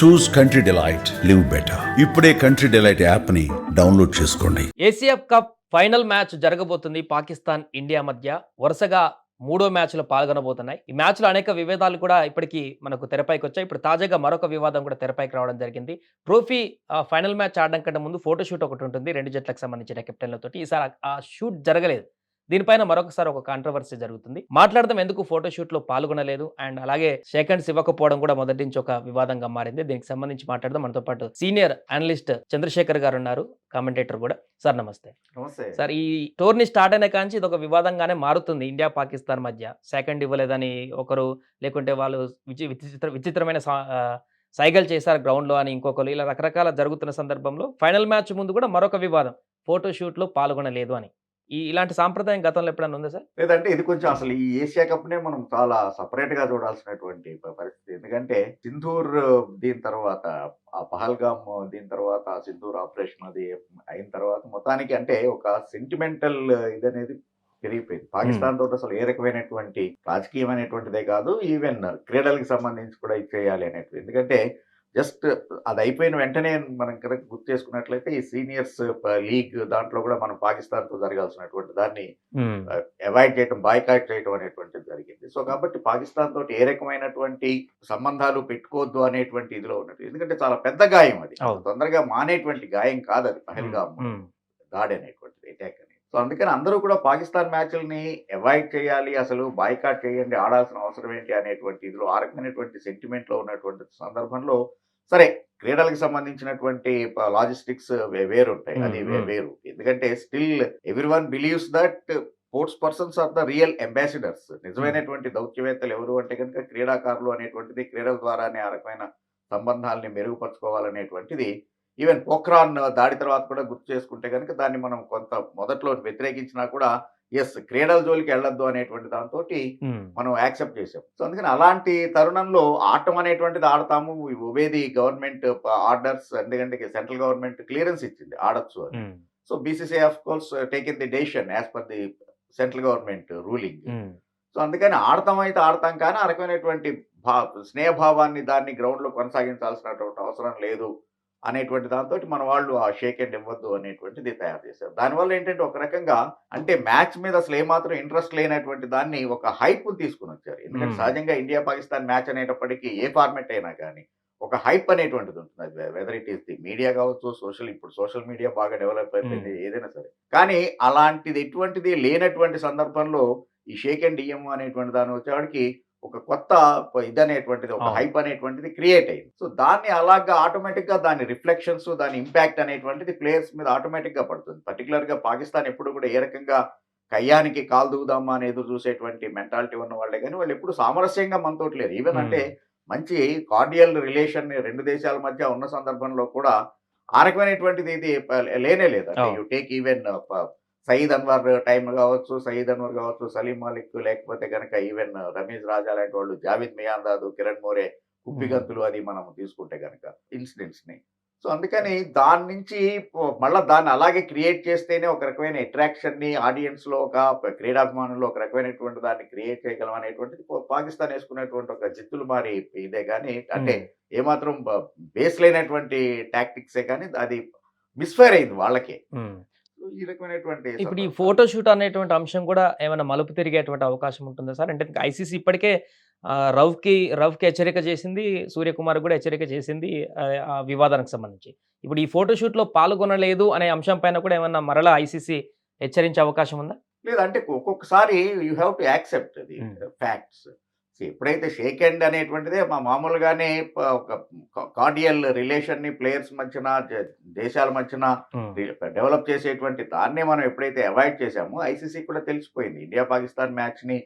Choose country delight live better ఇప్పుడే country delight యాప్ని download చేసుకోండి. ఏసీఎఫ్ కప్ ఫైనల్ మ్యాచ్ జరగబోతుంది పాకిస్తాన్ ఇండియా మధ్య. వరుసగా మూడో మ్యాచ్లో పాల్గొనబోతున్నాయి. ఈ మ్యాచ్లో అనేక వివాదాలు కూడా ఇప్పటికీ మనకు తెరపైకి వచ్చాయి. ఇప్పుడు తాజాగా మరొక వివాదం కూడా తెరపైకి రావడం జరిగింది. ట్రోఫీ ఆ, ఫైనల్ మ్యాచ్ ఆడడం కంటే ముందు ఫోటో షూట్ ఒకటి ఉంటుంది. రెండు జట్లకు సంబంధించిన కెప్టెన్లతోటి ఈసారి ఆ షూట్ జరగలేదు. దీనిపైన మరొకసారి ఒక కాంట్రవర్సీ జరుగుతుంది. మాట్లాడదాం ఎందుకు ఫోటో షూట్లో పాల్గొనలేదు? అండ్ అలాగే సెకండ్స్ ఇవ్వకపోవడం కూడా మొదటి నుంచి ఒక వివాదంగా మారింది. దీనికి సంబంధించి మాట్లాడదాం. మనతో పాటు సీనియర్ అనలిస్ట్ చంద్రశేఖర్ గారు ఉన్నారు కామెంటేటర్ కూడా. సార్ నమస్తే. నమస్తే. సార్ ఈ టోర్నీ స్టార్ట్ అయిన కాంచి ఇది ఒక వివాదంగానే మారుతుంది ఇండియా పాకిస్తాన్ మధ్య. సెకండ్ ఇవ్వలేదని ఒకరు లేకుంటే వాళ్ళు విచి విచిత్ర విచిత్రమైన సైగలు చేశారు గ్రౌండ్లో అని ఇంకొకరు. ఇలా రకరకాల జరుగుతున్న సందర్భంలో ఫైనల్ మ్యాచ్ ముందు కూడా మరొక వివాదం. ఫోటో షూట్లో పాల్గొనలేదు అని. ఈ ఇలాంటి సాంప్రదాయం గతంలో ఎప్పుడైనా ఉందా సార్? లేదంటే ఇది కొంచెం అసలు ఈ ఏషియా కప్ నే మనం చాలా సపరేట్గా చూడాల్సినటువంటి పరిస్థితి. ఎందుకంటే సింధూర్ దీని తర్వాత ఆ పహల్గామ్ దీని తర్వాత ఆ సింధూర్ ఆపరేషన్ అది అయిన తర్వాత మొత్తానికి అంటే ఒక సెంటిమెంటల్ ఇది అనేది పెరిగిపోయింది పాకిస్తాన్ తోటి అసలు ఏ రకమైనటువంటి రాజకీయమైనటువంటిదే కాదు ఈవెన్ క్రీడలకు సంబంధించి కూడా ఇది చేయాలి అనేటువంటి ఎందుకంటే జస్ట్ అది అయిపోయిన వెంటనే మనం కనుక గుర్తు చేసుకున్నట్లయితే ఈ సీనియర్స్ లీగ్ దాంట్లో కూడా మనం పాకిస్తాన్తో జరగాల్సినటువంటి దాన్ని అవాయిడ్ చేయడం బాయ్కాట్ చేయడం అనేటువంటిది జరిగింది. సో కాబట్టి పాకిస్తాన్ తోటి ఏ రకమైనటువంటి సంబంధాలు పెట్టుకోవద్దు అనేటువంటి ఇదిలో ఉన్నట్టు. ఎందుకంటే చాలా పెద్ద గాయం అది. తొందరగా మానేటువంటి గాయం కాదు అది పహల్గామ్ ఉమ్, దాడి అనేటువంటిది. అటాక్ అని సో అందుకని అందరూ కూడా పాకిస్తాన్ మ్యాచ్ల్ని అవాయిడ్ చేయాలి అసలు బాయ్కాట్ చేయండి ఆడాల్సిన అవసరం ఏంటి అనేటువంటి ఇదిలో ఆ రకమైనటువంటి సెంటిమెంట్లో ఉన్నటువంటి సందర్భంలో సరే క్రీడలకు సంబంధించినటువంటి లాజిస్టిక్స్ వేరుంటాయి. అది వే- మ్మ్. వేరు. ఎందుకంటే still every one believes that sports persons are the real ambassadors. నిజమైనటువంటి దౌత్యవేత్తలు ఎవరు అంటే కనుక క్రీడాకారులు అనేటువంటిది క్రీడల ద్వారానే ఆ రకమైన సంబంధాలని మెరుగుపరచుకోవాలనేటువంటిది ఈవెన్ పోఖ్రాన్ దాడి తర్వాత కూడా గుర్తు చేసుకుంటే కనుక దాన్ని మనం కొంత మొదట్లో వ్యతిరేకించినా కూడా ఎస్ క్రీడల జోలికి వెళ్ళొద్దు అనేటువంటి దాంతో మనం యాక్సెప్ట్ చేసాం సో అందుకని అలాంటి తరుణంలో ఆటం అనేటువంటిది ఆడతాము. ఉబేది గవర్నమెంట్ ఆర్డర్స్ ఎందుకంటే సెంట్రల్ గవర్నమెంట్ క్లియరెన్స్ ఇచ్చింది ఆడొచ్చు అని. So BCC of course taken the decision as per the central government ruling. So అందుకని ఆడతాం అయితే ఆడతాం కానీ ఆ రకమైనటువంటి భా స్నేహభావాన్ని దాన్ని గ్రౌండ్లో కొనసాగించాల్సినటువంటి అవసరం లేదు. అనేటువంటి దాంతో మన వాళ్ళు ఆ షేక్ అండ్ ఇవ్వద్దు అనేటువంటిది తయారు చేశారు. దానివల్ల ఏంటంటే ఒక రకంగా అంటే మ్యాచ్ మీద అసలు ఏమాత్రం ఇంట్రెస్ట్ లేనటువంటి దాన్ని ఒక హైప్ తీసుకుని వచ్చారు. ఎందుకంటే. సహజంగా ఇండియా పాకిస్తాన్ మ్యాచ్ అనేటప్పటికీ ఏ ఫార్మెట్ అయినా కానీ ఒక హైప్ అనేటువంటిది ఉంటుంది. Whether it is the media కావచ్చు సోషల్ ఇప్పుడు సోషల్ మీడియా బాగా డెవలప్ అయిపోయింది ఏదైనా సరే. కానీ అలాంటిది ఎటువంటిది లేనటువంటి సందర్భంలో ఈ షేక్ అండ్ డిఎం అనేటువంటి దాని వచ్చేవాడికి ఒక కొత్త ఇది అనేటువంటిది ఒక. హైప్ అనేటువంటిది క్రియేట్ అయింది సో దాన్ని అలాగా ఆటోమేటిక్గా దాని రిఫ్లెక్షన్స్ దాని ఇంపాక్ట్ అనేటువంటిది ప్లేయర్స్ మీద ఆటోమేటిక్గా పడుతుంది పర్టికులర్గా పాకిస్తాన్ ఎప్పుడు కూడా ఏ రకంగా కయ్యానికి కాలు దూదామా అని ఎదురు చూసేటువంటి మెంటాలిటీ ఉన్న వాళ్ళే కానీ వాళ్ళు ఎప్పుడు సామరస్యంగా మనతోటి లేరు ఈవెన్. అంటే మంచి కార్డియల్ రిలేషన్ రెండు దేశాల మధ్య ఉన్న సందర్భంలో కూడా ఆ రకమైనటువంటిది ఇది లేనే లేదు అంటే. You take even Saeed Anwar time కావచ్చు సయీద్ అన్వర్ కావచ్చు సలీం మాలిక్ లేకపోతే కనుక ఈవెన్ రమేష్ రాజా లాంటి వాళ్ళు జావేద్ మియాందాదు కిరణ్ మోరే కుప్పిగంతులు అది మనం తీసుకుంటే కనుక ఇన్సిడెంట్స్ని. సో అందుకని దాని నుంచి మళ్ళా దాన్ని అలాగే క్రియేట్ చేస్తేనే ఒక రకమైన అట్రాక్షన్ని ఆడియన్స్లో ఒక క్రీడాభిమానుల్లో ఒక రకమైనటువంటి దాన్ని క్రియేట్ చేయగలం అనేటువంటిది పాకిస్తాన్ వేసుకునేటువంటి ఒక జిత్తులు మారి ఇదే కానీ అంటే. ఏమాత్రం బేస్ లేనటువంటి టాక్టిక్సే కానీ అది మిస్ఫైర్ అయింది వాళ్ళకే. ఈ రకమైనటువంటి ఇప్పుడు ఈ. ఫోటో షూట్ అనేటువంటి అంశం కూడా ఏమైనా మలుపు తిరిగేటువంటి అవకాశం ఉంటుందా సార్ అంటే ఐసీసీ ఇప్పటికే ఆ, రవ్కి రవ్కి హెచ్చరిక చేసింది సూర్యకుమార్ కూడా హెచ్చరిక చేసింది ఆ, వివాదానికి సంబంధించి ఇప్పుడు ఈ ఫోటో షూట్లో పాల్గొనలేదు అనే అంశం పైన కూడా ఏమన్నా మరలా ఐసీసీ హెచ్చరించే అవకాశం ఉందా లేదంటే ఒక్కొక్కసారి you have to accept. Facts ఎప్పుడైతే షేక్ హ్యాండ్ అనేటువంటిదే మా మామూలుగానే ఒక కార్డియల్ రిలేషన్ని ప్లేయర్స్ మధ్యన దేశాల మధ్యన డెవలప్ చేసేటువంటి దాన్నే మనం ఎప్పుడైతే అవాయిడ్ చేశామో ఐసీసీ కూడా తెలిసిపోయింది. ఇండియా పాకిస్తాన్ మ్యాచ్ని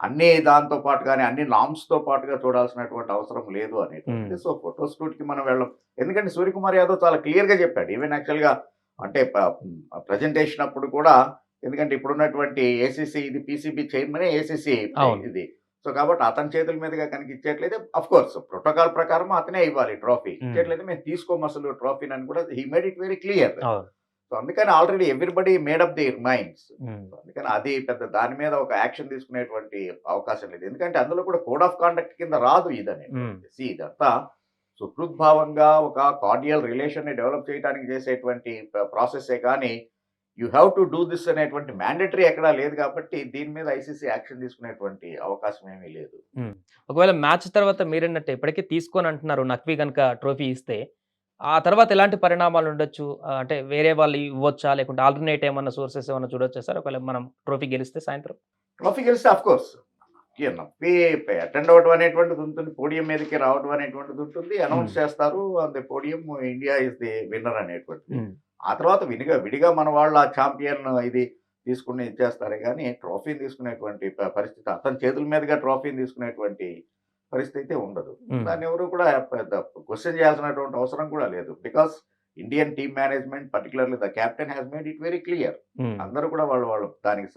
అన్ని దాంతో పాటుగానే అన్ని నామ్స్తో పాటుగా చూడాల్సినటువంటి అవసరం లేదు Hmm. సో ఫోటో కి మనం వెళ్ళం. ఎందుకంటే సూర్యకుమార్ యాదవ్ చాలా క్లియర్గా చెప్పాడు. ఈవెన్ యాక్చువల్గా అంటే ప్రజెంటేషన్ అప్పుడు కూడా ఎందుకంటే ఇప్పుడున్నటువంటి ఏసీసీ ఇది పీసీబీ చైర్మన్ ఏసీసీ. ఇది. సో కాబట్టి అతని చేతుల మీదుగా కనుక ఇచ్చేట్లయితే అఫ్ కోర్స్ ప్రోటోకాల్ ప్రకారం అతనే ఇవ్వాలి ట్రోఫీ. ఇచ్చేట్లయితే మేము తీసుకోము అసలు ట్రోఫీని అని కూడా he made it very clear so అందుకని already everybody made up the minds. అందుకని అది పెద్ద దాని మీద ఒక యాక్షన్ తీసుకునేటువంటి అవకాశం లేదు ఎందుకంటే అందులో కూడా కోడ్ ఆఫ్ కాండక్ట్ కింద రాదు ఇదని. సి ఇదంతా సుహృద్భావంగా ఒక కార్డియల్ రిలేషన్ని డెవలప్ చేయడానికి చేసేటువంటి ప్రాసెసే కానీ you have to do this అనేటువంటి మ్యాండేటరీ ఎక్కడా లేదు కాబట్టి దీని మీద ఐసీసీ యాక్షన్ తీసుకునేటువంటి అవకాశం ఏమీ లేదు. ఒకవేళ మ్యాచ్ తర్వాత మీరన్నట్టు ఇప్పటికీ తీసుకొని అంటున్నారు నక్వీ కనుక ట్రోఫీ ఇస్తే ఆ తర్వాత ఎలాంటి పరిణామాలు ఉండొచ్చు? అంటే వేరే వాళ్ళు ఇవ్వచ్చా? లేకుంటే ఆల్టర్నేట్ ఏమన్నా సోర్సెస్ ఏమన్నా చూడొచ్చా సార్? ఒకవేళ మనం ట్రోఫీ గెలిస్తే సాయంత్రం? ట్రోఫీ గెలిస్తే అఫ్ కోర్స్. నొప్పి అటెండ్ అవ్వడం అనేటువంటిది ఉంటుంది పోడియం మీదకి రావడం అనేటువంటిది ఉంటుంది అనౌన్స్. చేస్తారు the podium India is the winner అనేటువంటిది. ఆ తర్వాత విడిగా విడిగా మన వాళ్ళు ఆ ఛాంపియన్ ఇది తీసుకుని ఇచ్చేస్తారే కానీ ట్రోఫీని తీసుకునేటువంటి పరిస్థితి అతని చేతుల మీదుగా ట్రోఫీని తీసుకునేటువంటి పరిస్థితి ఉండదు. దాన్ని ఎవరు కూడా పెద్ద క్వశ్చన్ చేయాల్సినటువంటి అవసరం కూడా లేదు because Indian team management particularly the captain has made it very clear. అందరూ కూడా వాళ్ళు వాళ్ళు దానికి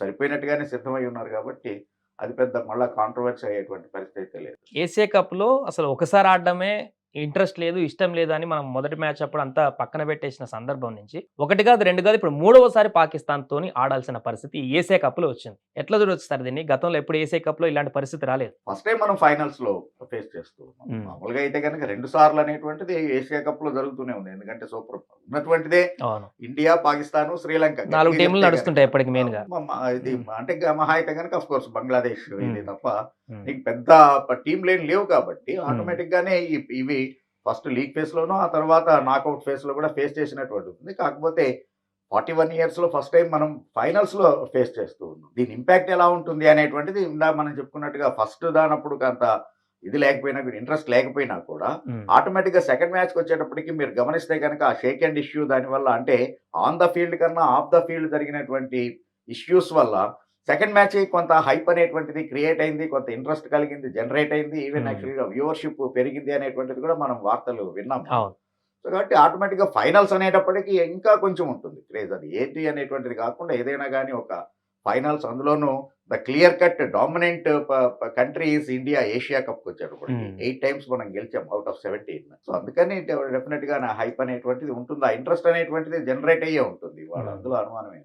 సరిపోయినట్టుగానే సిద్ధమై ఉన్నారు కాబట్టి అది పెద్ద మళ్ళా కాంట్రవర్సీ అయ్యేటువంటి పరిస్థితి అయితే లేదు ఏసీఏ కప్లో అసలు ఒకసారి ఆడడమే ఇంట్రెస్ట్ లేదు ఇష్టం లేదు అని మనం మొదటి మ్యాచ్ అప్పుడు అంతా పక్కన పెట్టేసిన సందర్భం నుంచి. ఒకటి కాదు రెండు కాదు ఇప్పుడు మూడవసారి పాకిస్తాన్ తోని ఆడాల్సిన పరిస్థితి ఈ ఏసీఏ కప్లో వచ్చింది. ఎట్లా చూడొచ్చు సార్ దీన్ని? గతంలో ఎప్పుడు ఏసీఏ కప్లో ఇలాంటి పరిస్థితి రాలేదు. ఫస్ట్ టైం మనం ఫైనల్స్లో ఫేస్ చేస్తూ. మామూలుగా అయితే కనుక రెండు సార్లు అనేటువంటిది ఏషియా కప్లో జరుగుతూనే ఉంది. ఎందుకంటే సూపర్ ఉన్నటువంటిదే ఇండియా పాకిస్తాన్ శ్రీలంక నాలుగు టీంలు నడుస్తుంటాయి ఎప్పటికి మెయిన్గా. ఇది అంటే మహా అయితే కనుక అఫ్ కోర్స్ బంగ్లాదేశ్ ఇది. తప్ప. నీకు పెద్ద టీం లేని లేవు కాబట్టి ఆటోమేటిక్ గానే ఇవి ఫస్ట్ లీగ్ ఫేస్ లోనూ ఆ తర్వాత నాకౌట్ ఫేస్లో కూడా ఫేస్ చేసినటువంటి ఉంది కాకపోతే ఫార్టీ వన్ ఇయర్స్లో ఫస్ట్ టైం మనం ఫైనల్స్లో ఫేస్ చేస్తూ ఉన్నాం దీని ఇంపాక్ట్ ఎలా ఉంటుంది అనేటువంటిది ఇందా మనం చెప్పుకున్నట్టుగా ఫస్ట్ దానప్పుడు అంత ఇది లేకపోయినా ఇంట్రెస్ట్ లేకపోయినా కూడా ఉమ్. ఆటోమేటిక్గా సెకండ్ మ్యాచ్కి వచ్చేటప్పటికి మీరు గమనిస్తే కనుక ఆ షేక్ అండ్ ఇష్యూ దానివల్ల అంటే ఆన్ ద ఫీల్డ్ కన్నా ఆఫ్ ద ఫీల్డ్ జరిగినటువంటి ఇష్యూస్ వల్ల సెకండ్ మ్యాచ్ కొంత హైప్ అనేటువంటిది క్రియేట్ అయింది కొంత ఇంట్రెస్ట్ కలిగింది జనరేట్ అయింది. ఈవెన్. యాక్చువల్గా వ్యూవర్షిప్ పెరిగింది అనేటువంటిది కూడా మనం వార్తలు విన్నాం. సో కాబట్టి ఆటోమేటిక్గా ఫైనల్స్ అనేటప్పటికి ఇంకా కొంచెం ఉంటుంది. క్రేజ్ అది ఏంటి అనేటువంటిది కాకుండా ఏదైనా కానీ ఒక ఫైనల్స్ అందులోనూ the clear cut dominant country is India Asia cup వచ్చేటప్పటికి Hmm. ఎయిట్ టైమ్స్ మనం గెలిచాం అవుట్ ఆఫ్ సెవెంటీన్ సో అందుకని డెఫినెట్గా నా హైప్ అనేటువంటిది ఉంటుంది? ఆ ఇంట్రెస్ట్ అనేటువంటిది జనరేట్ అయ్యే ఉంటుంది. వాళ్ళ. అందులో అనుమానం ఏం